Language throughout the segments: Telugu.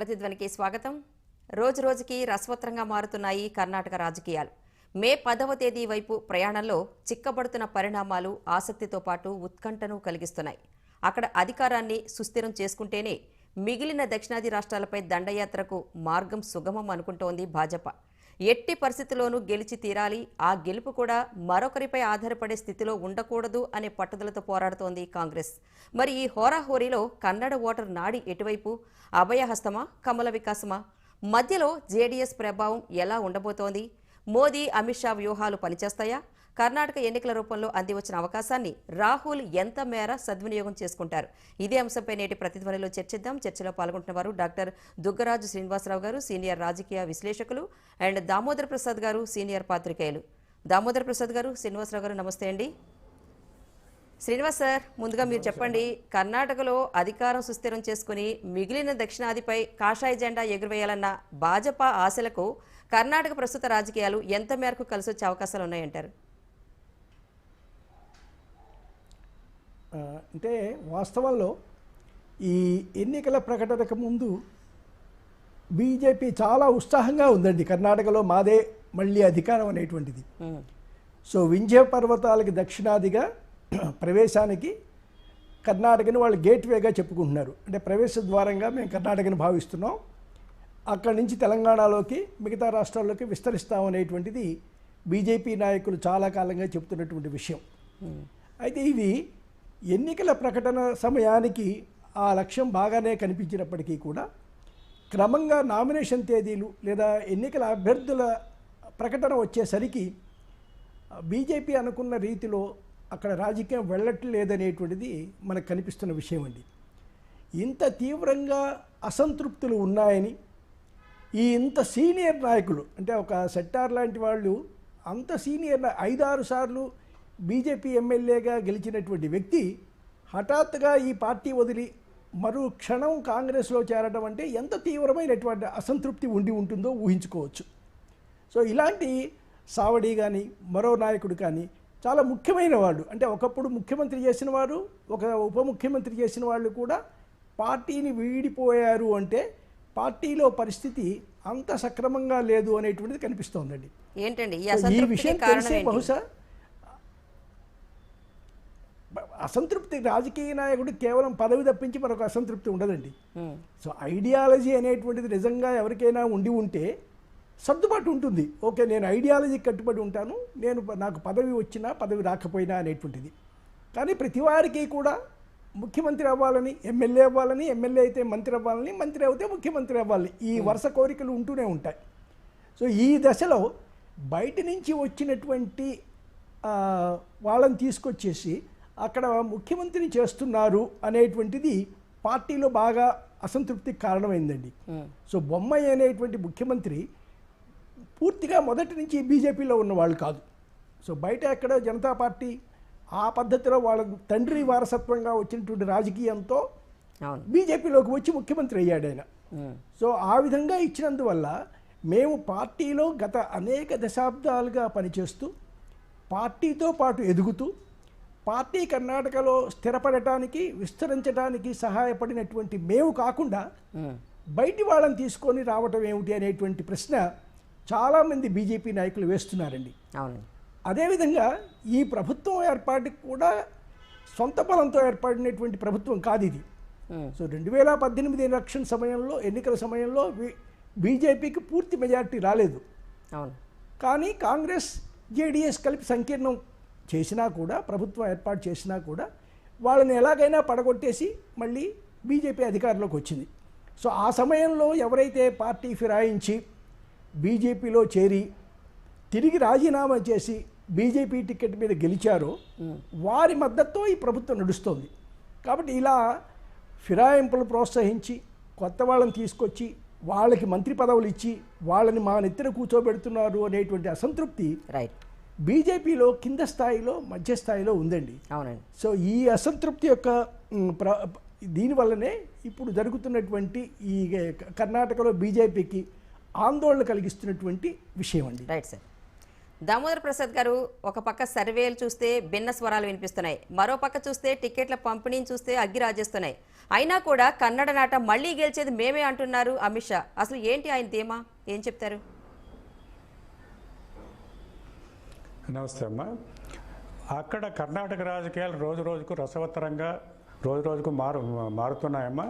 ప్రతిధ్వనికి స్వాగతం. రోజు రోజుకి రసవత్రంగా మారుతున్నాయి కర్ణాటక రాజకీయాలు. మే పదవ తేదీ వైపు ప్రయాణంలో చిక్కబడుతున్న పరిణామాలు ఆసక్తితో పాటు ఉత్కంఠను కలిగిస్తున్నాయి. అక్కడ అధికారాన్ని సుస్థిరం చేసుకుంటేనే మిగిలిన దక్షిణాది రాష్ట్రాలపై దండయాత్రకు మార్గం సుగమం అనుకుంటోంది భాజపా. ఎట్టి పరిస్థితుల్లోనూ గెలిచి తీరాలి. ఆ గెలుపు కూడా మరొకరిపై ఆధారపడే స్థితిలో ఉండకూడదు అనే పట్టుదలతో పోరాడుతోంది కాంగ్రెస్. మరి ఈ హోరాహోరీలో కన్నడ ఓటర్ నాడి ఎటువైపు? అభయహస్తమా? కమల వికాసమా? మధ్యలో జేడీఎస్ ప్రభావం ఎలా ఉండబోతోంది? మోదీ అమిత్ షా వ్యూహాలు పనిచేస్తాయా? కర్ణాటక ఎన్నికల రూపంలో అందివచ్చిన అవకాశాన్ని రాహుల్ ఎంత మేర సద్వినియోగం చేసుకుంటారు? ఇదే అంశంపై నేటి ప్రతిధ్వనిలో చర్చిద్దాం. చర్చలో పాల్గొంటున్న వారు డాక్టర్ దుగ్గరాజు శ్రీనివాసరావు గారు సీనియర్ రాజకీయ విశ్లేషకులు అండ్ దామోదర్ ప్రసాద్ గారు సీనియర్ పాత్రికేయులు. దామోదర్ ప్రసాద్ గారు శ్రీనివాసరావు గారు నమస్తే అండి. శ్రీనివాస్ సార్ ముందుగా మీరు చెప్పండి. కర్ణాటకలో అధికారం సుస్థిరం చేసుకుని మిగిలిన దక్షిణాదిపై కాషాయ జెండా ఎగురవేయాలన్న భాజపా ఆశలకు కర్ణాటక ప్రస్తుత రాజకీయాలు ఎంత మేరకు కలిసి వచ్చే అవకాశాలు ఉన్నాయంటారు అంటే వాస్తవంలో ఈ ఎన్నికల ప్రకటనకు ముందు బీజేపీ చాలా ఉత్సాహంగా ఉందండి. కర్ణాటకలో మాదే మళ్ళీ అధికారం అనేటువంటిది. సో వింధ్య పర్వతాలకి దక్షిణాదిగా ప్రవేశానికి కర్ణాటకని వాళ్ళు గేట్వేగా చెప్పుకుంటున్నారు. అంటే ప్రవేశ ద్వారంగా మేము కర్ణాటకని భావిస్తున్నాం. అక్కడి నుంచి తెలంగాణలోకి మిగతా రాష్ట్రాల్లోకి విస్తరిస్తాం అనేటువంటిది బీజేపీ నాయకులు చాలా కాలంగా చెప్తున్నటువంటి విషయం. అయితే ఇది ఎన్నికల ప్రకటన సమయానికి ఆ లక్ష్యం బాగానే కనిపించినప్పటికీ కూడా క్రమంగా నామినేషన్ తేదీలు లేదా ఎన్నికల అభ్యర్థుల ప్రకటన వచ్చేసరికి బీజేపీ అనుకున్న రీతిలో అక్కడ రాజకీయం వెళ్ళట్లేదనేటువంటిది మనకు కనిపిస్తున్న విషయం అండి. ఇంత తీవ్రంగా అసంతృప్తులు ఉన్నాయని ఈ ఇంత సీనియర్ నాయకులు అంటే ఒక సెట్టార్ లాంటి వాళ్ళు అంత సీనియర్ ఐదారు సార్లు బీజేపీ ఎమ్మెల్యేగా గెలిచినటువంటి వ్యక్తి హఠాత్తుగా ఈ పార్టీ వదిలి మరో క్షణం కాంగ్రెస్లో చేరడం అంటే ఎంత తీవ్రమైనటువంటి అసంతృప్తి ఉండి ఉంటుందో ఊహించుకోవచ్చు. సో ఇలాంటి సావడి కానీ మరో నాయకుడు కానీ చాలా ముఖ్యమైన వాళ్ళు అంటే ఒకప్పుడు ముఖ్యమంత్రి చేసిన వారు ఒక ఉప ముఖ్యమంత్రి చేసిన వాళ్ళు కూడా పార్టీని వీడిపోయారు అంటే పార్టీలో పరిస్థితి అంత సక్రమంగా లేదు అనేటువంటిది కనిపిస్తోందండి. ఏంటండి ఈ విషయం తెలిసే బహుశా అసంతృప్తి రాజకీయ నాయకుడు కేవలం పదవి తప్పించి మరొక అసంతృప్తి ఉండదండి. ఉమ్, సో ఐడియాలజీ అనేటువంటిది నిజంగా ఎవరికైనా ఉండి ఉంటే సర్దుబాటు ఉంటుంది. ఓకే నేను ఐడియాలజీ కట్టుబడి ఉంటాను నేను నాకు పదవి వచ్చినా పదవి రాకపోయినా అనేటువంటిది. కానీ ప్రతి వారికి కూడా ముఖ్యమంత్రి అవ్వాలని ఎమ్మెల్యే అవ్వాలని ఎమ్మెల్యే అయితే మంత్రి అవ్వాలని మంత్రి అయితే ముఖ్యమంత్రి అవ్వాలి. ఈ వరుస కోరికలు ఉంటూనే ఉంటాయి. సో ఈ దశలో బయట నుంచి వచ్చినటువంటి వాళ్ళని తీసుకొచ్చేసి అక్కడ ముఖ్యమంత్రిని చేస్తున్నారు అనేటువంటిది పార్టీలో బాగా అసంతృప్తికి కారణమైందండి. సో బొమ్మాయి అనేటువంటి ముఖ్యమంత్రి పూర్తిగా మొదటి నుంచి బీజేపీలో ఉన్నవాళ్ళు కాదు. సో బయట ఎక్కడ జనతా పార్టీ ఆ పద్ధతిలో వాళ్ళ తండ్రి వారసత్వంగా వచ్చినటువంటి రాజకీయంతో బీజేపీలోకి వచ్చి ముఖ్యమంత్రి అయ్యాడు ఆయన. సో ఆ విధంగా ఇచ్చినందువల్ల మేము పార్టీలో గత అనేక దశాబ్దాలుగా పనిచేస్తూ పార్టీతో పాటు ఎదుగుతూ పార్టీ కర్ణాటకలో స్థిరపడటానికి విస్తరించడానికి సహాయపడినటువంటి మేము కాకుండా బయటి వాళ్ళని తీసుకొని రావటం ఏమిటి అనేటువంటి ప్రశ్న చాలామంది బీజేపీ నాయకులు వేస్తున్నారండి. అదేవిధంగా ఈ ప్రభుత్వం ఏర్పాటుకి కూడా సొంత బలంతో ఏర్పడినటువంటి ప్రభుత్వం కాదు ఇది. సో రెండు వేల పద్దెనిమిది ఎలక్షన్ సమయంలో ఎన్నికల సమయంలో బీజేపీకి పూర్తి మెజారిటీ రాలేదు. అవును. కానీ కాంగ్రెస్ జేడీఎస్ కలిపి సంకీర్ణం చేసినా కూడా ప్రభుత్వం ఏర్పాటు చేసినా కూడా వాళ్ళని ఎలాగైనా పడగొట్టేసి మళ్ళీ బీజేపీ అధికారంలోకి వచ్చింది. సో ఆ సమయంలో ఎవరైతే పార్టీ ఫిరాయించి బీజేపీలో చేరి తిరిగి రాజీనామా చేసి బీజేపీ టికెట్ మీద గెలిచారో వారి మద్దతుతో ఈ ప్రభుత్వం నడుస్తోంది. కాబట్టి ఇలా ఫిరాయింపులు ప్రోత్సహించి కొత్త వాళ్ళని తీసుకొచ్చి వాళ్ళకి మంత్రి పదవులు ఇచ్చి వాళ్ళని మా నెత్తిన కూర్చోబెడుతున్నారు అనేటువంటి అసంతృప్తి రైట్ బీజేపీలో కింద స్థాయిలో మధ్య స్థాయిలో ఉందండి. అవునండి. సో ఈ అసంతృప్తి యొక్క ప్ర దీనివల్లనే ఇప్పుడు జరుగుతున్నటువంటి ఈ కర్ణాటకలో బీజేపీకి ఆందోళన కలిగిస్తున్నటువంటి విషయం అండి రైట్ సార్ దామోదర్ ప్రసాద్ గారు ఒక పక్క సర్వేలు చూస్తే భిన్న స్వరాలు వినిపిస్తున్నాయి. మరో పక్క చూస్తే టికెట్ల పంపిణీని చూస్తే అగ్గి రాజేస్తున్నాయి. అయినా కూడా కన్నడ నాట మళ్ళీ గెలిచేది మేమే అంటున్నారు అమిత్ షా. అసలు ఏంటి ఆయన ధీమా? ఏం చెప్తారు? నమస్తే అమ్మ. అక్కడ కర్ణాటక రాజకీయాలు రోజు రోజుకు రసవత్తరంగా రోజు రోజుకు మారు మారుతున్నాయమ్మా.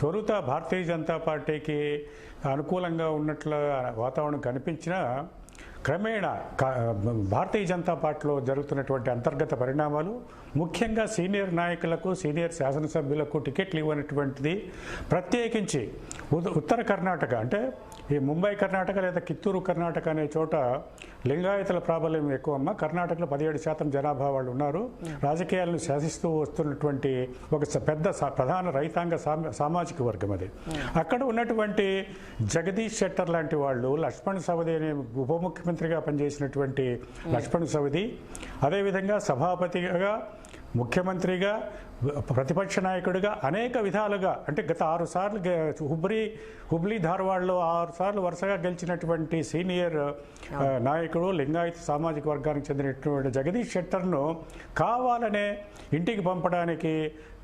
తొలుత భారతీయ జనతా పార్టీకి అనుకూలంగా ఉన్నట్లు వాతావరణం కనిపించినా క్రమేణా భారతీయ జనతా పార్టీలో జరుగుతున్నటువంటి అంతర్గత పరిణామాలు ముఖ్యంగా సీనియర్ నాయకులకు సీనియర్ శాసనసభ్యులకు టికెట్లు ఇవ్వనటువంటిది ప్రత్యేకించి ఉద- ఉత్తర కర్ణాటక అంటే ఈ ముంబై కర్ణాటక లేదా కిత్తూరు కర్ణాటక అనే చోట లింగాయతుల ప్రాబల్యం ఎక్కువ అమ్మ కర్ణాటకలో పదిహేడు శాతం జనాభా వాళ్ళు ఉన్నారు. రాజకీయాలను శాసిస్తూ వస్తున్నటువంటి ఒక స- పెద్ద సా- ప్రధాన రైతాంగ సామాజిక వర్గం అది. అక్కడ ఉన్నటువంటి జగదీష్ శెట్టర్ లాంటి వాళ్ళు లక్ష్మణ్ సవది అనే ఉప ముఖ్యమంత్రిగా పనిచేసినటువంటి లక్ష్మణ్ సవది అదేవిధంగా సభాపతిగా ముఖ్యమంత్రిగా ప్రతిపక్ష నాయకుడిగా అనేక విధాలుగా అంటే గత ఆరు సార్లు గె- హుబ్లీ హుబ్లీ ధార్వాడ్లో ఆరు సార్లు వరుసగా గెలిచినటువంటి సీనియర్ నాయకుడు లింగాయత్ సామాజిక వర్గానికి చెందినటువంటి జగదీష్ షెట్టర్ను కావాలనే ఇంటికి పంపడానికి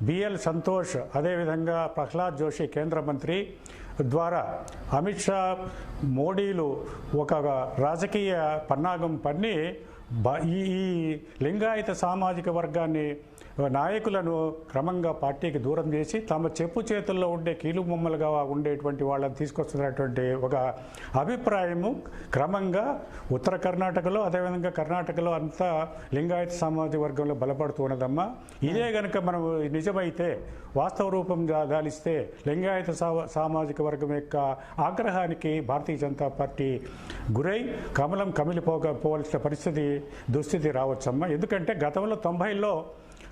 బిఎల్ సంతోష్ అదేవిధంగా ప్రహ్లాద్ జోషి కేంద్ర మంత్రి ద్వారా అమిత్ షా మోడీలు ఒక రాజకీయ పన్నాగం పన్ని ఈ ఈ లింగాయత సామాజిక వర్గాన్ని నాయకులను క్రమంగా పార్టీకి దూరం చేసి తమ చెప్పు చేతుల్లో ఉండే కీలు బొమ్మలుగా ఉండేటువంటి వాళ్ళని తీసుకొస్తున్నటువంటి ఒక అభిప్రాయము క్రమంగా ఉత్తర కర్ణాటకలో అదేవిధంగా కర్ణాటకలో అంతా లింగాయత సామాజిక వర్గంలో బలపడుతూ ఉన్నదమ్మా. ఇదే కనుక మనం నిజమైతే వాస్తవ రూపం దాలిస్తే లింగాయత సా- సామాజిక వర్గం యొక్క ఆగ్రహానికి భారతీయ జనతా పార్టీ గురై కమలం కమిలిపోక పోవలసిన పరిస్థితి దుస్థితి రావచ్చమ్మా. ఎందుకంటే గతంలో తొంభైలో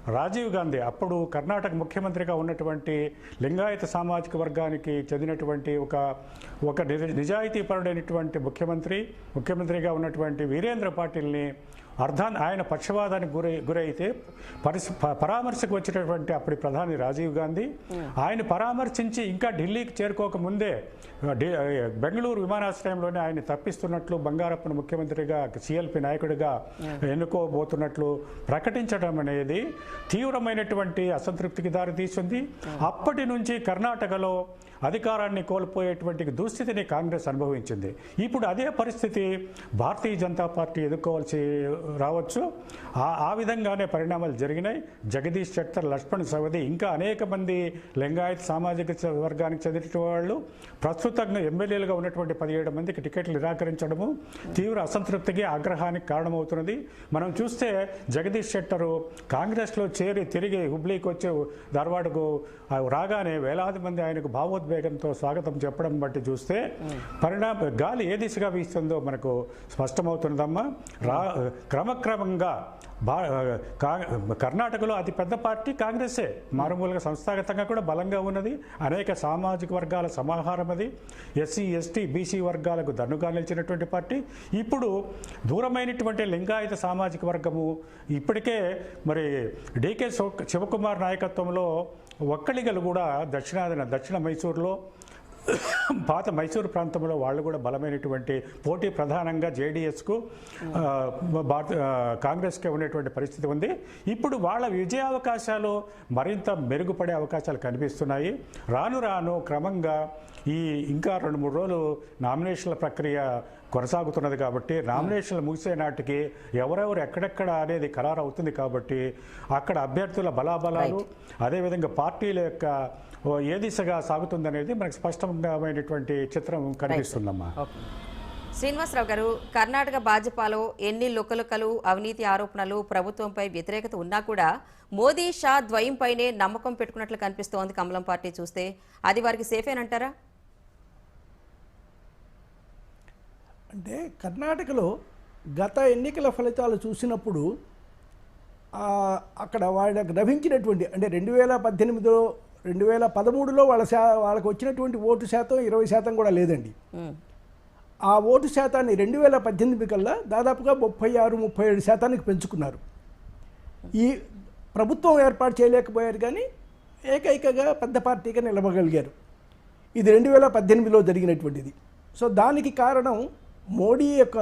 రాజీవ్ గాంధీ అప్పుడు కర్ణాటక ముఖ్యమంత్రిగా ఉన్నటువంటి లింగాయత సామాజిక వర్గానికి చెందినటువంటి ఒక ఒక నిజ నిజాయితీపరుడైనటువంటి ముఖ్యమంత్రి ముఖ్యమంత్రిగా ఉన్నటువంటి వీరేంద్ర పాటిల్ని అర్థాన్ ఆయన పక్షవాదానికి గురై గురైతే పరిస్ పరామర్శకు వచ్చినటువంటి అప్పటి ప్రధాని రాజీవ్ గాంధీ ఆయన పరామర్శించి ఇంకా ఢిల్లీకి చేరుకోక ముందే ఢి- బెంగళూరు విమానాశ్రయంలోనే ఆయన తప్పిస్తున్నట్లు బంగారప్పను ముఖ్యమంత్రిగా సిఎల్పి నాయకుడిగా ఎన్నుకోబోతున్నట్లు ప్రకటించడం అనేది తీవ్రమైనటువంటి అసంతృప్తికి దారితీస్తుంది అప్పటి నుంచి కర్ణాటకలో అధికారాన్ని కోల్పోయేటువంటి దుస్థితిని కాంగ్రెస్ అనుభవించింది. ఇప్పుడు అదే పరిస్థితి భారతీయ జనతా పార్టీ ఎదుర్కోవాల్సి రావచ్చు. ఆ ఆ విధంగానే పరిణామాలు జరిగినాయి. జగదీష్ శెట్టర్ లక్ష్మణ్ సవది ఇంకా అనేక మంది లింగాయత్ సామాజిక చ- వర్గానికి చెందిన వాళ్ళు ప్రస్తుతంగా ఎమ్మెల్యేలుగా ఉన్నటువంటి పదిహేడు మందికి టికెట్లు నిరాకరించడము తీవ్ర అసంతృప్తికి ఆగ్రహానికి కారణమవుతున్నది. మనం చూస్తే జగదీష్ శెట్టరు కాంగ్రెస్లో చేరి తిరిగి హుబ్లీకి వచ్చి ధార్వాడకు రాగానే వేలాది మంది ఆయనకు భావోద్వేగంతో స్వాగతం చెప్పడం బట్టి చూస్తే పరిణామ గాలి ఏ దిశగా వీస్తుందో మనకు స్పష్టమవుతున్నదమ్మా. రా క్రమక్రమంగా బా కా- కర్ణాటకలో అతిపెద్ద పార్టీ కాంగ్రెసే. మారుమూలుగా సంస్థాగతంగా కూడా బలంగా ఉన్నది. అనేక సామాజిక వర్గాల సమాహారం అది. ఎస్సీ ఎస్టీ బీసీ వర్గాలకు దన్నుగా నిలిచినటువంటి పార్టీ. ఇప్పుడు దూరమైనటువంటి లింగాయత సామాజిక వర్గము ఇప్పటికే మరి డీకే శివకుమార్ నాయకత్వంలో ఒక్కలిగలు కూడా దక్షిణాదిన దక్షిణ మైసూరులో పాత మైసూరు ప్రాంతంలో వాళ్ళు కూడా బలమైనటువంటి పోటీ ప్రధానంగా జేడీఎస్కు భారత కాంగ్రెస్కే ఉండేటువంటి పరిస్థితి ఉంది. ఇప్పుడు వాళ్ళ విజయావకాశాలు మరింత మెరుగుపడే అవకాశాలు కనిపిస్తున్నాయి. రాను రాను క్రమంగా ఈ ఇంకా రెండు మూడు రోజులు నామినేషన్ల ప్రక్రియ కొనసాగుతున్నది కాబట్టి నామినేషన్లు ముగిసే నాటికి ఎవరెవరు ఎక్కడెక్కడ అనేది ఖరారు అవుతుంది కాబట్టి అక్కడ అభ్యర్థుల బలాబలాలు అదేవిధంగా పార్టీల యొక్క ఏ దిశగా సాగుతుందనేది మనకు స్పష్టమైనటువంటి చిత్రం కనిపిస్తుందమ్మా. శ్రీనివాసరావు గారు కర్ణాటక భాజపాలో ఎన్ని లుకలుకలు అవినీతి ఆరోపణలు ప్రభుత్వంపై వ్యతిరేకత ఉన్నా కూడా మోదీ షా ద్వయంపైనే నమ్మకం పెట్టుకున్నట్లు కనిపిస్తోంది కమలం పార్టీ చూస్తే. అది వారికి సేఫేనంటారా అంటే కర్ణాటకలో గత ఎన్నికల ఫలితాలు చూసినప్పుడు అక్కడ వాళ్ళకి లభించినటువంటి అంటే రెండు వేల పద్దెనిమిదిలో రెండు వేల పదమూడులో వాళ్ళ శా వాళ్ళకి వచ్చినటువంటి ఓటు శాతం ఇరవై శాతం కూడా లేదండి. ఆ ఓటు శాతాన్ని రెండు వేల పద్దెనిమిది కల్లా దాదాపుగా ముప్పై ఆరు ముప్పై ఏడు శాతానికి పెంచుకున్నారు. ఈ ప్రభుత్వం ఏర్పాటు చేయలేకపోయారు కానీ ఏకైకగా పెద్ద పార్టీగా నిలవగలిగారు ఇది రెండు వేల పద్దెనిమిదిలో జరిగినటువంటిది. సో దానికి కారణం మోడీ యొక్క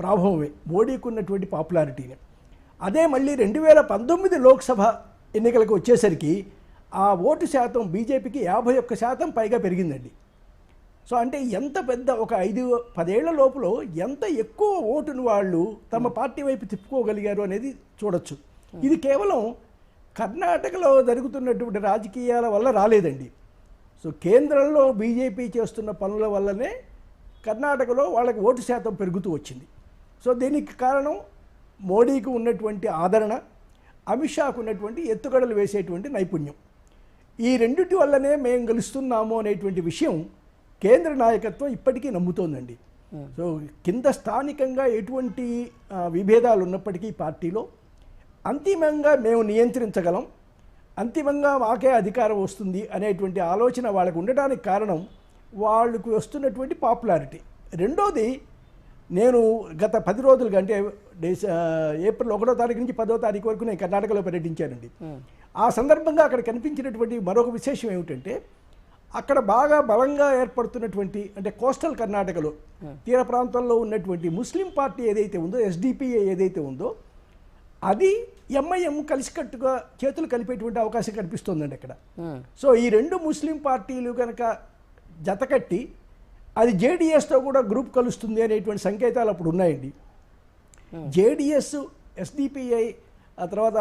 ప్రభావమే మోడీకి ఉన్నటువంటి పాపులారిటీని. అదే మళ్ళీ రెండు వేల పంతొమ్మిది లోక్సభ ఎన్నికలకు వచ్చేసరికి ఆ ఓటు శాతం బీజేపీకి యాభై ఒక్క శాతం పైగా పెరిగిందండి. సో అంటే ఎంత పెద్ద ఒక ఐదు పదేళ్ళ లోపల ఎంత ఎక్కువ ఓటును వాళ్ళు తమ పార్టీ వైపు తిప్పుకోగలిగారు అనేది చూడొచ్చు. ఇది కేవలం కర్ణాటకలో జరుగుతున్నటువంటి రాజకీయాల వల్ల రాలేదండి. సో కేంద్రంలో బీజేపీ చేస్తున్న పనుల వల్లనే కర్ణాటకలో వాళ్ళకి ఓటు శాతం పెరుగుతూ వచ్చింది. సో దీనికి కారణం మోడీకి ఉన్నటువంటి ఆదరణ అమిత్ షాకు ఉన్నటువంటి ఎత్తుగడలు వేసేటువంటి నైపుణ్యం. ఈ రెండిటి వల్లనే మేము గెలుస్తున్నాము అనేటువంటి విషయం కేంద్ర నాయకత్వం ఇప్పటికీ నమ్ముతోందండి. సో కింద స్థానికంగా ఎటువంటి విభేదాలు ఉన్నప్పటికీ పార్టీలో అంతిమంగా మేము నియంత్రించగలం అంతిమంగా మాకే అధికారం వస్తుంది అనేటువంటి ఆలోచన వాళ్ళకు ఉండడానికి కారణం వాళ్ళకు వస్తున్నటువంటి పాపులారిటీ. రెండోది నేను గత పది రోజులుగా అంటే ఏప్రిల్ ఒకటో తారీఖు నుంచి పదో తారీఖు వరకు నేను కర్ణాటకలో పర్యటించానండి. ఆ సందర్భంగా అక్కడ కనిపించినటువంటి మరొక విశేషం ఏమిటంటే అక్కడ బాగా బలంగా ఏర్పడుతున్నటువంటి అంటే కోస్టల్ కర్ణాటకలో తీర ప్రాంతంలో ఉన్నటువంటి ముస్లిం పార్టీ ఏదైతే ఉందో ఎస్డిపిఐ ఏదైతే ఉందో అది ఎంఐఎం కలిసికట్టుగా చేతులు కలిపేటువంటి అవకాశం కనిపిస్తోందండి అక్కడ. సో ఈ రెండు ముస్లిం పార్టీలు కనుక జతకట్టి అది జేడిఎస్తో కూడా గ్రూప్ కలుస్తుంది అనేటువంటి సంకేతాలు అప్పుడు ఉన్నాయండి. జేడిఎస్ ఎస్డిపిఐ ఆ తర్వాత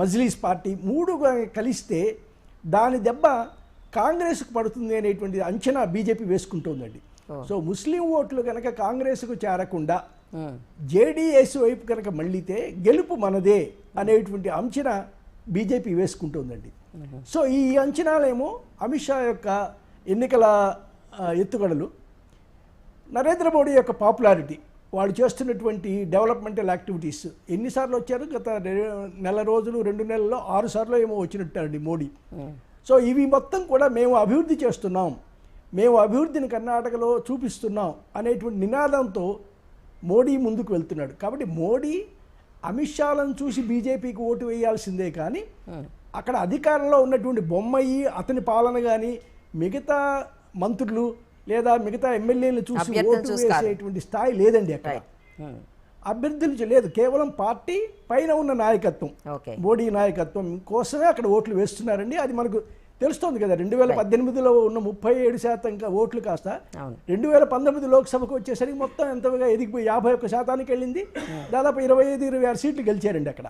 మజ్లీస్ పార్టీ మూడు కలిస్తే దాని దెబ్బ కాంగ్రెస్కు పడుతుంది అనేటువంటి అంచనా బీజేపీ వేసుకుంటోందండి. సో ముస్లిం ఓట్లు కనుక కాంగ్రెస్కు చేరకుండా జేడీఎస్ వైపు కనుక మళ్ళీతే గెలుపు మనదే అనేటువంటి అంచనా బీజేపీ వేసుకుంటోందండి. సో ఈ అంచనాలేమో అమిత్ షా యొక్క ఎన్నికల ఎత్తుగడలు. నరేంద్ర మోడీ యొక్క పాపులారిటీ వాళ్ళు చేస్తున్నటువంటి డెవలప్మెంటల్ యాక్టివిటీస్ ఎన్నిసార్లు వచ్చారు? గత నెల రోజులు రెండు నెలల్లో ఆరు సార్లు ఏమో వచ్చినట్టారండి మోడీ. సో ఇవి మొత్తం కూడా మేము అభివృద్ధి చేస్తున్నాం. మేము అభివృద్ధిని కర్ణాటకలో చూపిస్తున్నాం అనేటువంటి నినాదంతో మోడీ ముందుకు వెళ్తున్నాడు. కాబట్టి మోడీ అమిత్ షాలను చూసి బీజేపీకి ఓటు వేయాల్సిందే కానీ అక్కడ అధికారంలో ఉన్నటువంటి బొమ్మయి అతని పాలన కానీ మిగతా మంత్రులు లేదా మిగతా ఎమ్మెల్యేలు చూసి ఓటు. వేసేటువంటి స్థాయి లేదండి అక్కడ. అభ్యర్థులు లేదు కేవలం పార్టీ పైన ఉన్న నాయకత్వం. మోడీ నాయకత్వం కోసమే అక్కడ ఓట్లు వేస్తున్నారండి. అది మనకు తెలుస్తోంది కదా రెండు వేల పద్దెనిమిదిలో ఉన్న ముప్పై ఏడు శాతం ఓట్లు కాస్త రెండు వేల పంతొమ్మిది లోక్సభకు వచ్చేసరికి మొత్తం ఎంతగా ఎదిగిపోయి యాభై ఒక్క శాతానికి వెళ్ళింది. దాదాపు ఇరవై ఐదు ఇరవై ఆరు సీట్లు గెలిచారండి అక్కడ.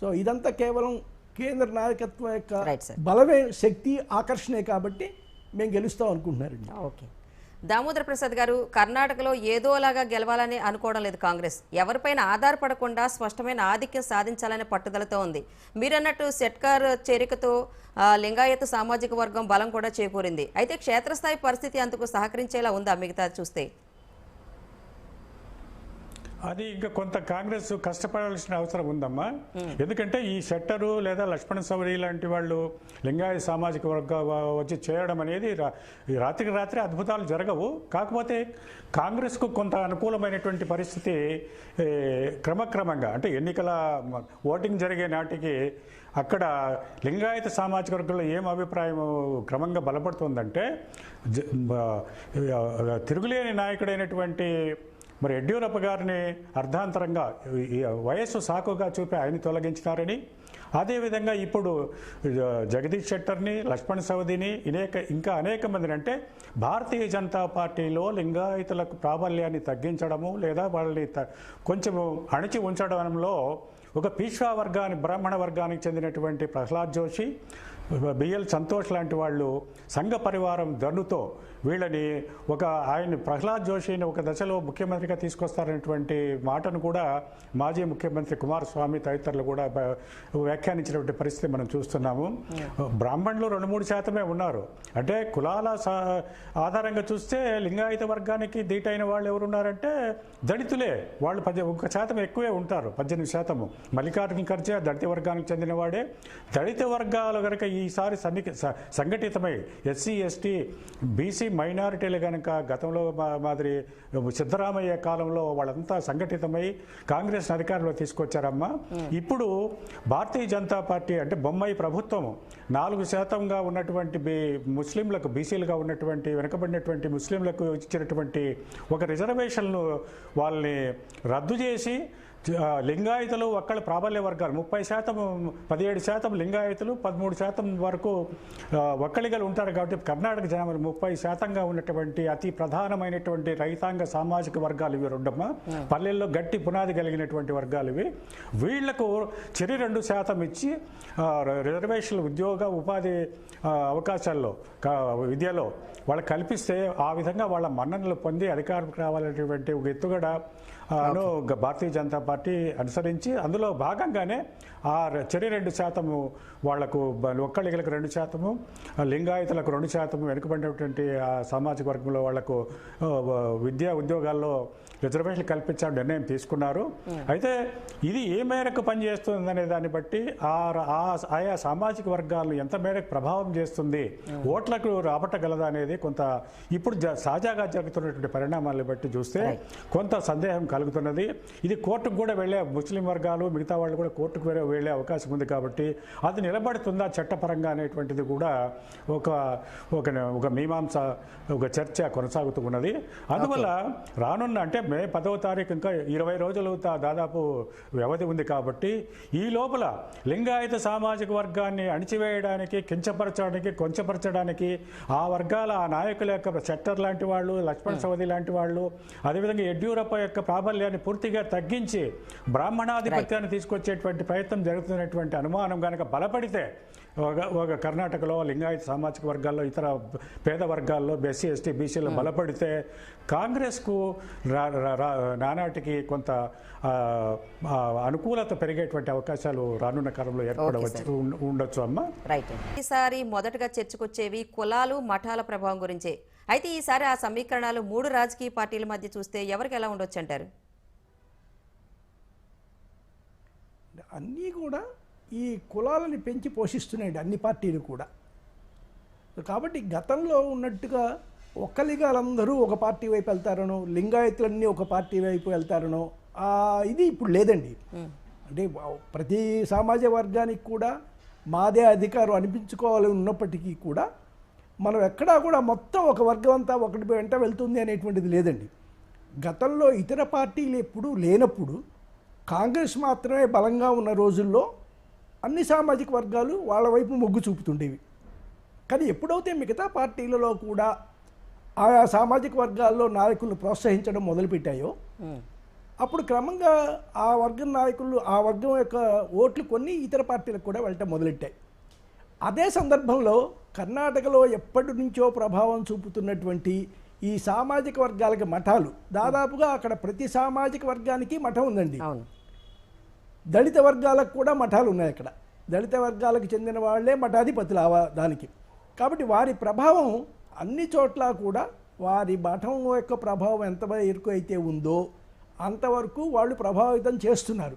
సో ఇదంతా కేవలం కేంద్ర నాయకత్వం యొక్క. బలమే శక్తి ఆకర్షణే కాబట్టి మేము గెలుస్తాం అనుకుంటున్నారండి. ఓకే దామోదర ప్రసాద్ గారు కర్ణాటకలో ఏదోలాగా గెలవాలని అనుకోవడం లేదు కాంగ్రెస్. ఎవరిపైన ఆధారపడకుండా స్పష్టమైన ఆధిక్యం సాధించాలనే పట్టుదలతో ఉంది. మీరన్నట్టు సెట్కార్ చేరికతో లింగాయత్ సామాజిక వర్గం బలం కూడా చేకూరింది. అయితే క్షేత్రస్థాయి పరిస్థితి అందుకు సహకరించేలా ఉందా మిగతా చూస్తే? అది ఇంకా కొంత కాంగ్రెస్ కష్టపడాల్సిన అవసరం ఉందమ్మా. ఎందుకంటే ఈ షట్టరు లేదా లక్ష్మణ సవరి లాంటి వాళ్ళు లింగాయ సామాజిక వర్గ వచ్చి చేయడం అనేది రాత్రికి రాత్రి అద్భుతాలు జరగవు. కాకపోతే కాంగ్రెస్కు కొంత అనుకూలమైనటువంటి పరిస్థితి క్రమక్రమంగా అంటే ఎన్నికల ఓటింగ్ జరిగే నాటికి అక్కడ లింగాయత సామాజిక వర్గంలో ఏం అభిప్రాయం క్రమంగా బలపడుతుందంటే తిరుగులేని నాయకుడైనటువంటి మరి యడ్యూరప్ప గారిని అర్ధాంతరంగా వయస్సు సాకుగా చూపి ఆయన తొలగించినారని అదేవిధంగా ఇప్పుడు జగదీష్ షెట్టర్ని లక్ష్మణ్ సవదిని అనేక ఇంకా అనేక మందిని అంటే భారతీయ జనతా పార్టీలో లింగాయతులకు ప్రాబల్యాన్ని తగ్గించడము లేదా వాళ్ళని త- కొంచెము అణిచి ఉంచడంలో ఒక పీష్వా వర్గాన్ని బ్రాహ్మణ వర్గానికి చెందినటువంటి ప్రహ్లాద్ జోషి బిఎల్ సంతోష్ లాంటి వాళ్ళు సంఘ పరివారం దన్నుతో వీళ్ళని ఒక ఆయన ప్రహ్లాద్ జోషిని ఒక దశలో ముఖ్యమంత్రిగా తీసుకొస్తారనేటువంటి మాటను కూడా మాజీ ముఖ్యమంత్రి కుమారస్వామి తదితరులు కూడా వ్యాఖ్యానించినటువంటి పరిస్థితి మనం చూస్తున్నాము. బ్రాహ్మణులు రెండు మూడు శాతమే ఉన్నారు. అంటే కులాల ఆధారంగా చూస్తే లింగాయత వర్గానికి దీటైన వాళ్ళు ఎవరున్నారంటే దళితులే. వాళ్ళు పద్దె ఒక శాతం ఎక్కువే ఉంటారు పద్దెనిమిది శాతము. మల్లికార్జున ఖర్గే దళిత వర్గానికి చెందినవాడే దళిత వర్గాలు కనుక ఈసారి సన్ని సంఘటితమై ఎస్సీ ఎస్టీ బీసీ మైనారిటీలు కనుక గతంలో మా- మాదిరి సిద్ధరామయ్య కాలంలో వాళ్ళంతా సంఘటితమై కాంగ్రెస్ అధికారంలో తీసుకొచ్చారమ్మా. ఇప్పుడు భారతీయ జనతా పార్టీ అంటే బొమ్మాయి ప్రభుత్వం నాలుగు శాతంగా ఉన్నటువంటి ముస్లింలకు బీసీలుగా ఉన్నటువంటి వెనుకబడినటువంటి ముస్లింలకు ఇచ్చినటువంటి ఒక రిజర్వేషన్ను వాళ్ళని రద్దు చేసి లింగాయతులు ఒక్కళ్ళ ప్రాబల్య వర్గాలు. ముప్పై శాతం పదిహేడు శాతం లింగాయతులు పదమూడు శాతం వరకు ఒక్కలిగలు ఉంటారు కాబట్టి కర్ణాటక జనాభా ముప్పై శాతంగా ఉన్నటువంటి అతి ప్రధానమైనటువంటి రైతాంగ సామాజిక వర్గాలు ఇవి రెండమ్మా. పల్లెల్లో గట్టి పునాది కలిగినటువంటి వర్గాలు ఇవి. వీళ్ళకు చెరి రెండు శాతం ఇచ్చి ఆ, ర- రిజర్వేషన్లు ఉద్యోగ ఉపాధి అవకాశాల్లో విద్యలో వాళ్ళకి కల్పిస్తే ఆ విధంగా వాళ్ళ మన్ననలు పొంది అధికారంకి రావాలనేటువంటి ఒక ఎత్తుగడ గ- భారతీయ జనతా పార్టీ అనుసరించి అందులో భాగంగానే ఆ చెరి రెండు శాతము వాళ్ళకు ఒక్కళ్ళకి రెండు శాతము లింగాయతులకు రెండు శాతము వెనుకబడినటువంటి ఆ సామాజిక వర్గంలో వాళ్ళకు విద్యా ఉద్యోగాల్లో రిజర్వేషన్ కల్పించాలని నిర్ణయం తీసుకున్నారు. అయితే ఇది ఏ మేరకు పనిచేస్తుంది అనే దాన్ని బట్టి ఆ ఆయా సామాజిక వర్గాలను ఎంత మేరకు ప్రభావం చేస్తుంది ఓట్లకు రాబట్టగలదా అనేది కొంత ఇప్పుడు జ- తాజాగా జరుగుతున్నటువంటి పరిణామాలను బట్టి చూస్తే కొంత సందేహం కలుగుతున్నది. ఇది కోర్టుకు కూడా వెళ్ళే ముస్లిం వర్గాలు మిగతా వాళ్ళు కూడా కోర్టుకు వెళ్ళే వెళ్ళే అవకాశం ఉంది కాబట్టి అది నిలబడుతుందా చట్టపరంగా అనేటువంటిది కూడా ఒక ఒక ఒక మీమాంస ఒక చర్చ కొనసాగుతూ ఉన్నది. అందువల్ల రానున్న అంటే మే పదవ తారీఖు ఇంకా ఇరవై రోజులు తా- దాదాపు వ్యవధి ఉంది కాబట్టి ఈ లోపల లింగాయత సామాజిక వర్గాన్ని అణిచివేయడానికి కించపరచడానికి కొంచపరచడానికి ఆ వర్గాల ఆ నాయకుల యొక్క చట్టర్ లాంటి వాళ్ళు లక్ష్మణ్ సవది లాంటి వాళ్ళు అదేవిధంగా యడ్యూరప్ప యొక్క ప్రాబల్యాన్ని పూర్తిగా తగ్గించి బ్రాహ్మణాధిపత్యాన్ని తీసుకొచ్చేటువంటి ప్రయత్నం జరుగుతున్నటువంటి అనుమానం కనుక బలపడితే ఒక కర్ణాటకలో లింగాయత సామాజిక వర్గాల్లో ఇతర పేద వర్గాల్లో ఎస్సీ ఎస్టీ బీసీలో బలపడితే కాంగ్రెస్కు నానాటికి కొంత అనుకూలత పెరిగేటువంటి అవకాశాలు రానున్న కాలంలో ఏర్పడవచ్చు ఉండ- ఉండొచ్చు అమ్మ. రైట్ ఈసారి మొదటగా చర్చకొచ్చేవి కులాలు మఠాల ప్రభావం గురించే. అయితే ఈసారి ఆ సమీకరణాలు మూడు రాజకీయ పార్టీల మధ్య చూస్తే ఎవరికి ఎలా ఉండొచ్చు అంటారు? అన్నీ కూడా ఈ కులాలని పెంచి పోషిస్తున్నాయండి అన్ని పార్టీలు కూడా. కాబట్టి గతంలో ఉన్నట్టుగా ఒక్కలిగాలందరూ ఒక పార్టీ వైపు వెళ్తారనో లింగాయతులన్నీ ఒక పార్టీ వైపు వెళ్తారనో ఇది ఇప్పుడు లేదండి. అంటే ప్రతి సామాజిక వర్గానికి కూడా మాదే అధికారం అనిపించుకోవాలి ఉన్నప్పటికీ కూడా మనం ఎక్కడా కూడా మొత్తం ఒక వర్గం అంతా ఒకటి వెంట వెళ్తుంది అనేటువంటిది లేదండి. గతంలో ఇతర పార్టీలు ఎప్పుడూ లేనప్పుడు కాంగ్రెస్ మాత్రమే బలంగా ఉన్న రోజుల్లో అన్ని సామాజిక వర్గాలు వాళ్ళ వైపు మొగ్గు చూపుతుండేవి. కానీ ఎప్పుడైతే మిగతా పార్టీలలో కూడా ఆయా సామాజిక వర్గాల్లో నాయకులను ప్రోత్సహించడం మొదలుపెట్టాయో అప్పుడు క్రమంగా ఆ వర్గం నాయకులు ఆ వర్గం యొక్క ఓట్లు కొన్ని ఇతర పార్టీలకు కూడా వెళ్ళటం మొదలెట్టాయి. అదే సందర్భంలో కర్ణాటకలో ఎప్పటి నుంచో ప్రభావం చూపుతున్నటువంటి ఈ సామాజిక వర్గాలకి మఠాలు దాదాపుగా అక్కడ ప్రతి సామాజిక వర్గానికి మఠం ఉందండి. అవును. దళిత వర్గాలకు కూడా మఠాలు ఉన్నాయి అక్కడ. దళిత వర్గాలకు చెందిన వాళ్ళే మఠాధిపతులు ఆ దానికి. కాబట్టి వారి ప్రభావం అన్ని చోట్ల కూడా వారి మఠం యొక్క ప్రభావం ఎంత వరకు అయితే ఉందో అంతవరకు వాళ్ళు ప్రభావితం చేస్తున్నారు.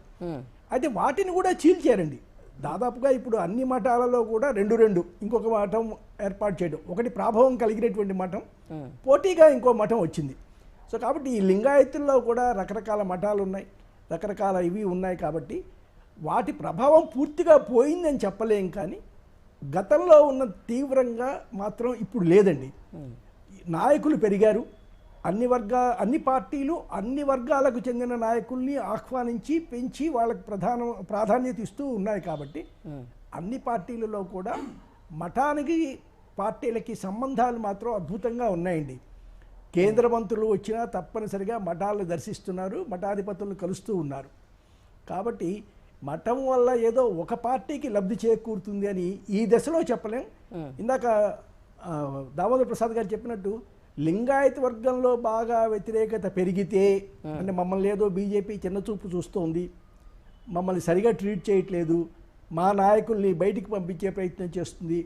అయితే వాటిని కూడా చీల్చారండి దాదాపుగా ఇప్పుడు అన్ని మఠాలలో కూడా రెండు రెండు ఇంకొక మఠం ఏర్పాటు చేయడం. ఒకటి ప్రభావం కలిగినటువంటి మఠం పోటీగా ఇంకో మఠం వచ్చింది. సో కాబట్టి ఈ లింగాయతుల్లో కూడా రకరకాల మఠాలు ఉన్నాయి. రకరకాల ఇవి ఉన్నాయి కాబట్టి వాటి ప్రభావం పూర్తిగా పోయిందని చెప్పలేం కానీ గతంలో ఉన్న తీవ్రంగా మాత్రం ఇప్పుడు లేదండి. నాయకులు పెరిగారు. అన్ని వర్గ అన్ని పార్టీలు అన్ని వర్గాలకు చెందిన నాయకుల్ని ఆహ్వానించి పెంచి వాళ్ళకి ప్రధాన ప్రాధాన్యత ఇస్తూ ఉన్నాయి కాబట్టి అన్ని పార్టీలలో కూడా మఠానికి పార్టీలకి సంబంధాలు మాత్రం అద్భుతంగా ఉన్నాయండి. కేంద్ర మంత్రులు వచ్చినా తప్పనిసరిగా మఠాలను దర్శిస్తున్నారు మఠాధిపతులను కలుస్తూ ఉన్నారు. కాబట్టి మఠం వల్ల ఏదో ఒక పార్టీకి లబ్ధి చేకూరుతుంది అని ఈ దశలో చెప్పలేం. ఇందాక దామోదర్ ప్రసాద్ గారు చెప్పినట్టు లింగాయత వర్గంలో బాగా వ్యతిరేకత పెరిగితే అంటే మమ్మల్ని ఏదో బీజేపీ చిన్నచూపు చూస్తోంది మమ్మల్ని సరిగా ట్రీట్ చేయట్లేదు మా నాయకుల్ని బయటికి పంపించే ప్రయత్నం చేస్తుంది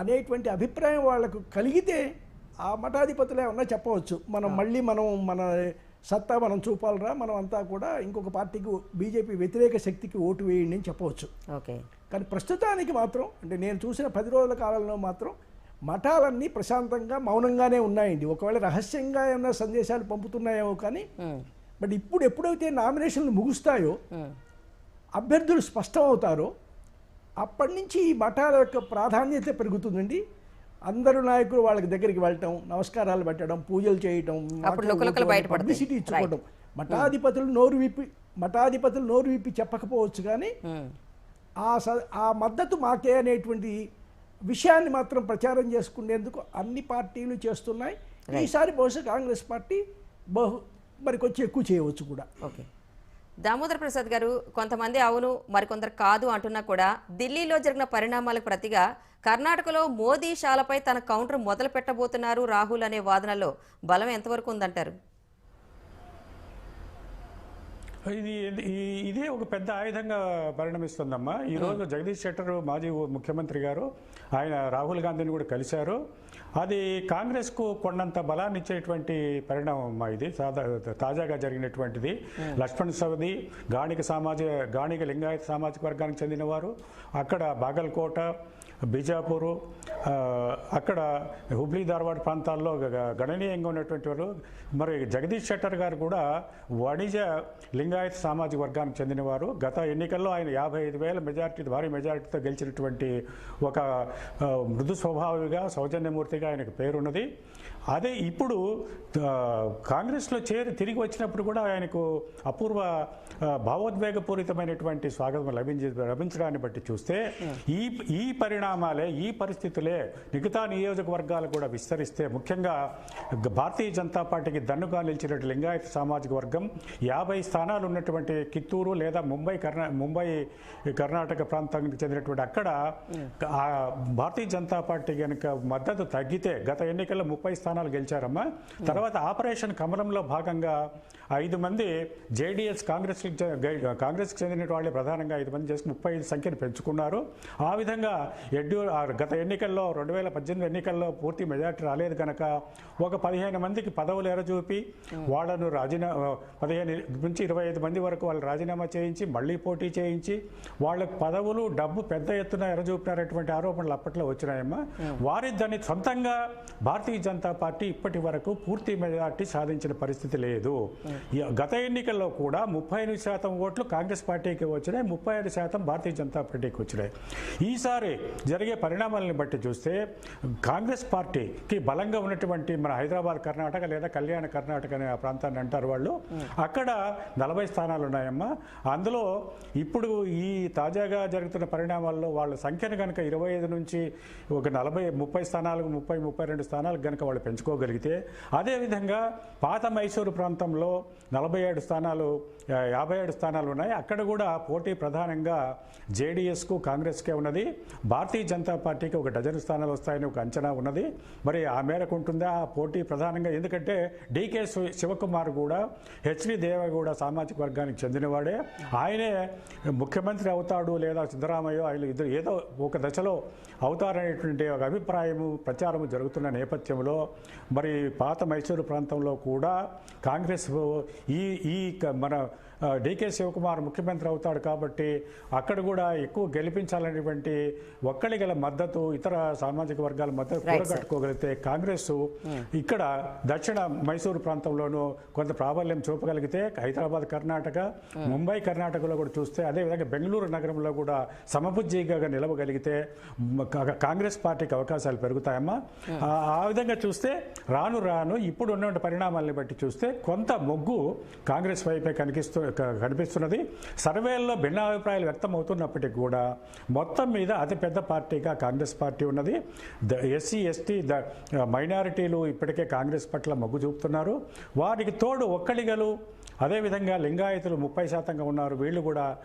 అనేటువంటి అభిప్రాయం వాళ్ళకు కలిగితే ఆ మఠాధిపతులు ఏమన్నా చెప్పవచ్చు. మనం మళ్ళీ మనం మన సత్తా మనం చూపాలరా మనం అంతా కూడా ఇంకొక పార్టీకి బీజేపీ వ్యతిరేక శక్తికి ఓటు వేయండి అని చెప్పవచ్చు. ఓకే. కానీ ప్రస్తుతానికి మాత్రం అంటే నేను చూసిన పది రోజుల కాలంలో మాత్రం మఠాలన్నీ ప్రశాంతంగా మౌనంగానే ఉన్నాయండి. ఒకవేళ రహస్యంగా ఏమైనా సందేశాలు పంపుతున్నాయేమో కానీ బట్ ఇప్పుడు ఎప్పుడైతే నామినేషన్లు ముగుస్తాయో అభ్యర్థులు స్పష్టం అవుతారో అప్పటి నుంచి ఈ మఠాల యొక్క ప్రాధాన్యత పెరుగుతుందండి. అందరూ నాయకులు వాళ్ళకి దగ్గరికి వెళ్ళటం నమస్కారాలు పెట్టడం పూజలు చేయటం. పబ్లిసిటీ ఇచ్చుకోవడం మఠాధిపతులు నోరు విప్పి మఠాధిపతులు నోరు విప్పి చెప్పకపోవచ్చు కానీ ఉమ్. ఆ స ఆ మద్దతు మాకే అనేటువంటి విషయాన్ని మాత్రం ప్రచారం చేసుకునేందుకు అన్ని పార్టీలు చేస్తున్నాయి. ఈసారి బహుశా కాంగ్రెస్ పార్టీ బహు మరి కొంచెం ఎక్కువ చేయవచ్చు కూడా. ఓకే దామోదర్ ప్రసాద్ గారు కొంతమంది అవును మరికొందరు కాదు అంటున్నా కూడా ఢిల్లీలో జరిగిన పరిణామాలకు ప్రతిగా కర్ణాటకలో మోదీ షాలపై తన కౌంటర్ మొదలు పెట్టబోతున్నారు రాహుల్ అనే వాదనలో బలం ఎంతవరకు ఉందంటారు? ఇది ఇదే ఒక పెద్ద ఆయుధంగా పరిణమిస్తుందమ్మా. ఈరోజు జగదీష్ శెట్టర్ మాజీ ముఖ్యమంత్రి గారు ఆయన రాహుల్ గాంధీని కూడా కలిశారు. అది కాంగ్రెస్కు కొండంత బలాన్ని ఇచ్చేటువంటి పరిణామం ఇది. తాజాగా జరిగినటువంటిది. లక్ష్మణ్ సవది గాణిక సామాజిక గాణిక లింగాయత సామాజిక వర్గానికి చెందినవారు. అక్కడ బాగల్కోట బీజాపూరు అక్కడ హుబ్లీ ధార్వాడ్ ప్రాంతాల్లో గణనీయంగా ఉన్నటువంటి వాళ్ళు మరి జగదీష్ శెట్టర్ గారు కూడా వాణిజ్య లింగాయత్ సామాజిక వర్గానికి చెందినవారు. గత ఎన్నికల్లో ఆయన యాభై ఐదు వేల మెజార్టీ భారీ మెజార్టీతో గెలిచినటువంటి ఒక మృదు స్వభావిగా సౌజన్యమూర్తిగా ఆయనకు పేరున్నది. అదే ఇప్పుడు కాంగ్రెస్లో చేరి తిరిగి వచ్చినప్పుడు కూడా ఆయనకు అపూర్వ భావోద్వేగపూరితమైనటువంటి స్వాగతం లభించి లభించడాన్ని బట్టి చూస్తే ఈ ఈ పరిణామాలే ఈ పరిస్థితులే మిగతా నియోజకవర్గాలు కూడా విస్తరిస్తే ముఖ్యంగా భారతీయ జనతా పార్టీకి దన్నుగా నిలిచినటువంటి లింగాయత సామాజిక వర్గం యాభై స్థానాలు ఉన్నటువంటి కిత్తూరు లేదా ముంబై కర్ణా ముంబై కర్ణాటక ప్రాంతానికి చెందినటువంటి అక్కడ భారతీయ జనతా పార్టీ కనుక మద్దతు తగ్గితే గత ఎన్నికల్లో ముప్పై స్థానాలు గెలిచారమ్మా. తర్వాత ఆపరేషన్ కమలంలో భాగంగా ఐదు మంది జేడీఎస్ కాంగ్రెస్ కాంగ్రెస్కి చెందిన వాళ్ళే ప్రధానంగా ఐదు మంది చేసి ముప్పై ఐదు సంఖ్యను పెంచుకున్నారు. ఆ విధంగా ఎడ్యూ ఆ గత ఎన్నికల్లో రెండు వేల పద్దెనిమిది ఎన్నికల్లో పూర్తి మెజార్టీ రాలేదు కనుక ఒక పదిహేను మందికి పదవులు ఎరచూపి వాళ్ళను రాజీనామా పదిహేను నుంచి ఇరవై ఐదు మంది వరకు వాళ్ళు రాజీనామా చేయించి మళ్ళీ పోటీ చేయించి వాళ్ళకు పదవులు డబ్బు పెద్ద ఎత్తున ఎరచూపినారటువంటి ఆరోపణలు అప్పట్లో వచ్చినాయమ్మా. వారి దాన్ని సొంతంగా భారతీయ జనతా పార్టీ ఇప్పటి వరకు పూర్తి మెజార్టీ సాధించిన పరిస్థితి లేదు. ఈ గత ఎన్నికల్లో కూడా ముప్పై ఎనిమిది శాతం ఓట్లు కాంగ్రెస్ పార్టీకి వచ్చినాయి ముప్పై ఐదు శాతం భారతీయ జనతా పార్టీకి వచ్చినాయి. ఈసారి జరిగే పరిణామాలను బట్టి చూస్తే కాంగ్రెస్ పార్టీకి బలంగా ఉన్నటువంటి మన హైదరాబాద్ కర్ణాటక లేదా కళ్యాణ కర్ణాటక అనే ప్రాంతాన్ని అంటారు వాళ్ళు. అక్కడ నలభై స్థానాలు ఉన్నాయమ్మా. అందులో ఇప్పుడు ఈ తాజాగా జరుగుతున్న పరిణామాల్లో వాళ్ళ సంఖ్యను కనుక ఇరవై ఐదు నుంచి ఒక నలభై ముప్పై స్థానాలకు ముప్పై ముప్పై రెండు స్థానాలకు కనుక వాళ్ళు పెంచుకోగలిగితే అదేవిధంగా పాత మైసూరు ప్రాంతంలో నలభై ఏడు స్థానాలు యాభై ఏడు స్థానాలు ఉన్నాయి. అక్కడ కూడా పోటీ ప్రధానంగా జేడీఎస్కు కాంగ్రెస్కే ఉన్నది. భారతీయ జనతా పార్టీకి ఒక డజన్ స్థానాలు వస్తాయని ఒక అంచనా ఉన్నది. మరి ఆ మేరకు ఉంటుందా ఆ పోటీ ప్రధానంగా? ఎందుకంటే డీకే శివకుమార్ కూడా హెచ్డి దేవగౌడ సామాజిక వర్గానికి చెందినవాడే. ఆయనే ముఖ్యమంత్రి అవుతాడు లేదా సిద్ధరామయ్య ఆయన ఇద్దరు ఏదో ఒక దశలో అవుతారనేటువంటి ఒక అభిప్రాయము ప్రచారము జరుగుతున్న నేపథ్యంలో మరి పాత మైసూరు ప్రాంతంలో కూడా కాంగ్రెస్ ఈ ఈ క- మన డీకే శివకుమార్ ముఖ్యమంత్రి అవుతాడు కాబట్టి అక్కడ కూడా ఎక్కువ గెలిపించాలనేటువంటి ఒక్కడి గల మద్దతు ఇతర సామాజిక వర్గాల మద్దతు. కూడగట్టుకోగలిగితే కాంగ్రెస్ ఇక్కడ దక్షిణ మైసూరు ప్రాంతంలోనూ కొంత ప్రాబల్యం చూపగలిగితే హైదరాబాద్ కర్ణాటక ముంబై కర్ణాటకలో కూడా చూస్తే అదేవిధంగా బెంగళూరు నగరంలో కూడా సమబుజ్జిగా నిలవగలిగితే కాంగ్రెస్ పార్టీకి అవకాశాలు పెరుగుతాయమ్మా. ఆ- ఆ విధంగా చూస్తే రాను రాను ఇప్పుడు ఉన్నటువంటి పరిణామాలను బట్టి చూస్తే కొంత మొగ్గు కాంగ్రెస్ వైపే కనిపిస్తూ కనిపిస్తున్నది. సర్వేల్లో భిన్నాభిప్రాయాలు వ్యక్తం అవుతున్నప్పటికీ కూడా మొత్తం మీద అతిపెద్ద పార్టీగా కాంగ్రెస్ పార్టీ ఉన్నది. ద ఎస్సీ ఎస్టీ ద మైనారిటీలు ఇప్పటికే కాంగ్రెస్ పట్ల మొగ్గు చూపుతున్నారు. వారికి తోడు ఒక్కడిగలు అదేవిధంగా లింగాయతులు ముప్పై శాతంగా ఉన్నారు. వీళ్ళు కూడా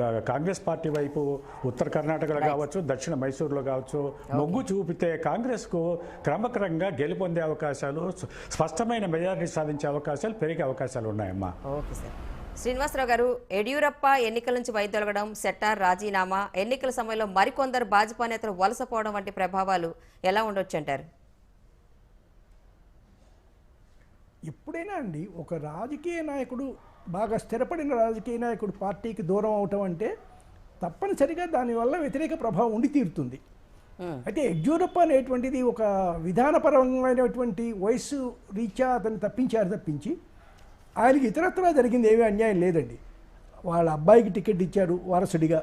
గ- కాంగ్రెస్ పార్టీ వైపు ఉత్తర కర్ణాటకలో కావచ్చు దక్షిణ మైసూరులో కావచ్చు మొగ్గు చూపితే కాంగ్రెస్కు క్రమక్రమంగా గెలుపొందే అవకాశాలు స్ప- స్పష్టమైన మెజారిటీ సాధించే అవకాశాలు పెరిగే అవకాశాలు ఉన్నాయమ్మా. ఓకే సార్ శ్రీనివాసరావు గారు యడ్యూరప్ప ఎన్నికల నుంచి వైదొలగడం సెట్టార్ రాజీనామా ఎన్నికల సమయంలో మరికొందరు భాజపా నేతలు వలసపోవడం వంటి ప్రభావాలు ఎలా ఉండొచ్చు అంటారు. ఎప్పుడైనా అండి ఒక రాజకీయ నాయకుడు బాగా స్థిరపడిన రాజకీయ నాయకుడు పార్టీకి దూరం అవటం అంటే తప్పనిసరిగా దానివల్ల వ్యతిరేక ప్రభావం ఉండి తీరుతుంది. అయితే యడ్యూరప్ప అనేటువంటిది ఒక విధానపరమైనటువంటి వయస్సు రీత్యా అతన్ని తప్పించారు తప్పించి ఆయనకి ఇతరత్రా జరిగింది ఏమీ అన్యాయం లేదండి. వాళ్ళ అబ్బాయికి టికెట్ ఇచ్చారు వారసుడిగా.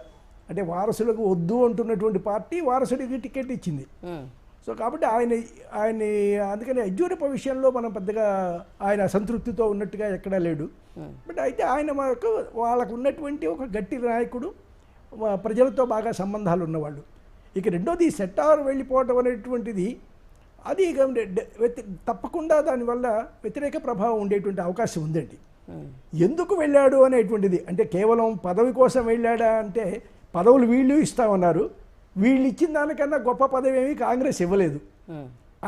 అంటే వారసులకు వద్దు అంటున్నటువంటి పార్టీ వారసుడికి టికెట్ ఇచ్చింది. సో కాబట్టి ఆయన ఆయన అందుకని యడ్యూరప్ప విషయంలో మనం పెద్దగా ఆయన అసంతృప్తితో ఉన్నట్టుగా ఎక్కడా లేడు. బట్ అయితే ఆయన మనకు వాళ్ళకు ఉన్నటువంటి ఒక గట్టి నాయకుడు ప్రజలతో బాగా సంబంధాలు ఉన్నవాళ్ళు. ఇక రెండోది సెట్టార్ వెళ్ళిపోవటం అనేటువంటిది అది తప్పకుండా దానివల్ల వ్యతిరేక ప్రభావం ఉండేటువంటి అవకాశం ఉందండి. ఎందుకు వెళ్ళాడు అనేటువంటిది అంటే కేవలం పదవి కోసం వెళ్ళాడా అంటే పదవులు వీళ్ళు ఇస్తామన్నారు. వీళ్ళు ఇచ్చిన దానికన్నా గొప్ప పదవి ఏమీ కాంగ్రెస్ ఇవ్వలేదు.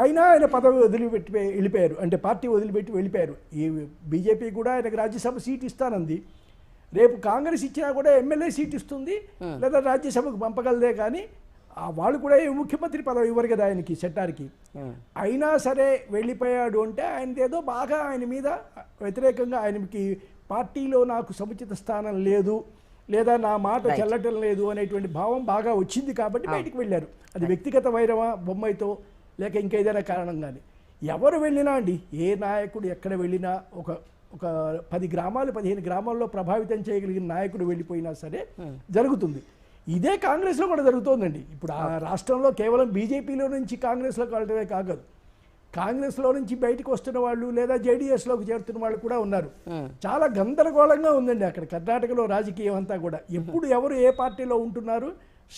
అయినా ఆయన పదవి వదిలిపెట్టి వెళ్ళిపోయారు. అంటే పార్టీ వదిలిపెట్టి వెళ్ళిపోయారు. ఈ బీజేపీ కూడా ఆయనకు రాజ్యసభ సీట్ ఇస్తానంది. రేపు కాంగ్రెస్ ఇచ్చినా కూడా ఎమ్మెల్యే సీట్ ఇస్తుంది. లేదా రాజ్యసభకు పంపగలదే కానీ వాళ్ళు కూడా ఈ ముఖ్యమంత్రి పదవి ఇవ్వరు కదా ఆయనకి సెట్టార్కి. అయినా సరే వెళ్ళిపోయాడు అంటే ఆయనది ఏదో బాగా ఆయన మీద వ్యతిరేకంగా ఆయనకి పార్టీలో నాకు సముచిత స్థానం లేదు లేదా నా మాట చెల్లటం లేదు అనేటువంటి భావం బాగా వచ్చింది కాబట్టి బయటికి వెళ్ళారు. అది వ్యక్తిగత వైరమా బొమ్మాయితో లేక ఇంకేదైనా కారణం కానీ ఎవరు వెళ్ళినా అండి ఏ నాయకుడు ఎక్కడ వెళ్ళినా ఒక ఒక పది గ్రామాలు పదిహేను గ్రామాల్లో ప్రభావితం చేయగలిగిన నాయకుడు వెళ్ళిపోయినా సరే జరుగుతుంది. ఇదే కాంగ్రెస్లో కూడా జరుగుతోందండి. ఇప్పుడు ఆ రాష్ట్రంలో కేవలం బీజేపీలో నుంచి కాంగ్రెస్లోకి వెళ్ళడమే కాదు కాంగ్రెస్లో నుంచి బయటకు వస్తున్న వాళ్ళు లేదా జేడీఎస్లోకి చేరుతున్న వాళ్ళు కూడా ఉన్నారు. చాలా గందరగోళంగా ఉందండి అక్కడ కర్ణాటకలో రాజకీయం అంతా కూడా. ఎప్పుడు ఎవరు ఏ పార్టీలో ఉంటున్నారు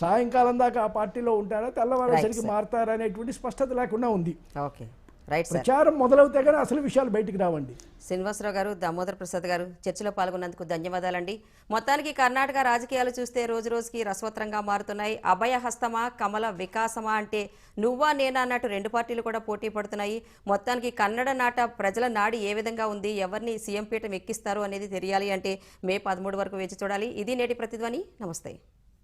సాయంకాలం దాకా ఆ పార్టీలో ఉంటారా తెల్లవారేసరికి మారతారా అనేటువంటి స్పష్టత లేకుండా ఉంది. ఓకే. రైట్ ప్రచారం మొదలవుతే కానీ అసలు విషయాలు బయటికి రావండి. శ్రీనివాసరావు గారు దామోదర్ ప్రసాద్ గారు చర్చలో పాల్గొన్నందుకు ధన్యవాదాలండి. మొత్తానికి కర్ణాటక రాజకీయాలు చూస్తే రోజు రోజుకి రసవత్రంగా మారుతున్నాయి. అభయ హస్తమా కమల వికాసమా అంటే నువ్వా నేనా అన్నట్టు రెండు పార్టీలు కూడా పోటీ పడుతున్నాయి. మొత్తానికి కన్నడ నాట ప్రజల నాడి ఏ విధంగా ఉంది ఎవరిని సీఎం పీఠం ఎక్కిస్తారు అనేది తెలియాలి అంటే మే పదమూడు వరకు వేచి చూడాలి. ఇది నేటి ప్రతిధ్వని. నమస్తే.